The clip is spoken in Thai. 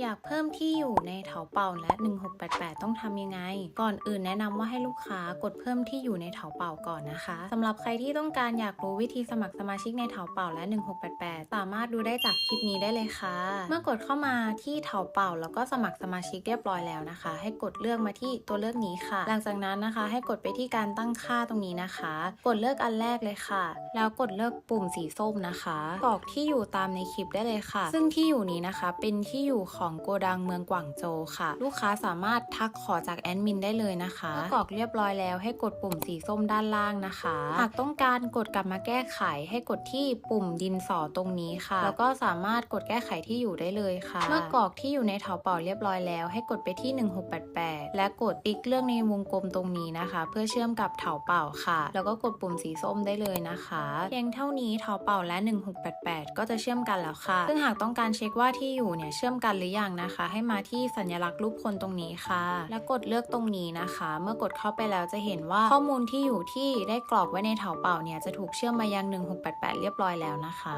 อยากเพิ่มที่อยู่ในเถาเป่าและ 1688 ต้องทำยังไง ก่อนอื่นแนะนำว่าให้ลูกค้ากดเพิ่มที่อยู่ในเถาเป่าก่อนนะคะสำหรับใครที่ต้องการอยากรู้วิธีสมัครสมาชิกในเถาเป่าและ 1688 สามารถดูได้จากคลิปนี้ได้เลยค่ะ เมื่อกดเข้ามาที่เถาเป่า แล้วก็สมัครสมาชิกเรียบร้อยแล้วนะคะ ให้กดเลือกมาที่ตัวเลือกนี้ค่ะ หลังจากนั้นนะคะ ให้กดไปที่การตั้งค่าตรงนี้นะคะ กดเลือกอันแรกเลยค่ะ แล้วกดเลือกปุ่มสีส้มนะคะกรอกที่อยู่ตามในคลิปได้เลยค่ะ ซึ่งที่อยู่นี้นะคะ เป็นที่อยู่ของโกดังเมืองกวางโจวค่ะ ลูกค้าสามารถทักขอจากแอดมินได้เลยนะคะเมื่อกรอกเรียบร้อยแล้วให้กดปุ่มสีส้มด้านล่างนะคะ หากต้องการกดกลับมาแก้ไข ให้กดที่ปุ่มดินสอตรงนี้ค่ะ แล้วก็สามารถกดแก้ไขที่อยู่ได้เลยค่ะ เมื่อกรอกที่อยู่ในเถาเป่าเรียบร้อยแล้ว ให้กดไปที่ 1688 และกดติ๊กเลือกในวงกลมตรงนี้นะคะ เพื่อเชื่อมกับเถาเป่าค่ะ แล้วก็กดปุ่มสีส้มได้เลยนะคะเพียงเท่านี้เถาเป่าและ 1688 ก็จะเชื่อมกันแล้วค่ะ ซึ่งหากต้องการเช็คว่าที่อยู่เนี่ยเชื่อมกันหรือยังนะคะ ให้มาที่สัญลักษณ์รูปคนตรงนี้ค่ะ แล้วกดเลือกตรงนี้นะคะ เมื่อกดเข้าไปแล้วจะเห็นว่าข้อมูลที่อยู่ที่ได้กรอกไว้ในเถาเป่าเนี่ยจะถูกเชื่อมมายัง 1688 เรียบร้อยแล้วนะคะ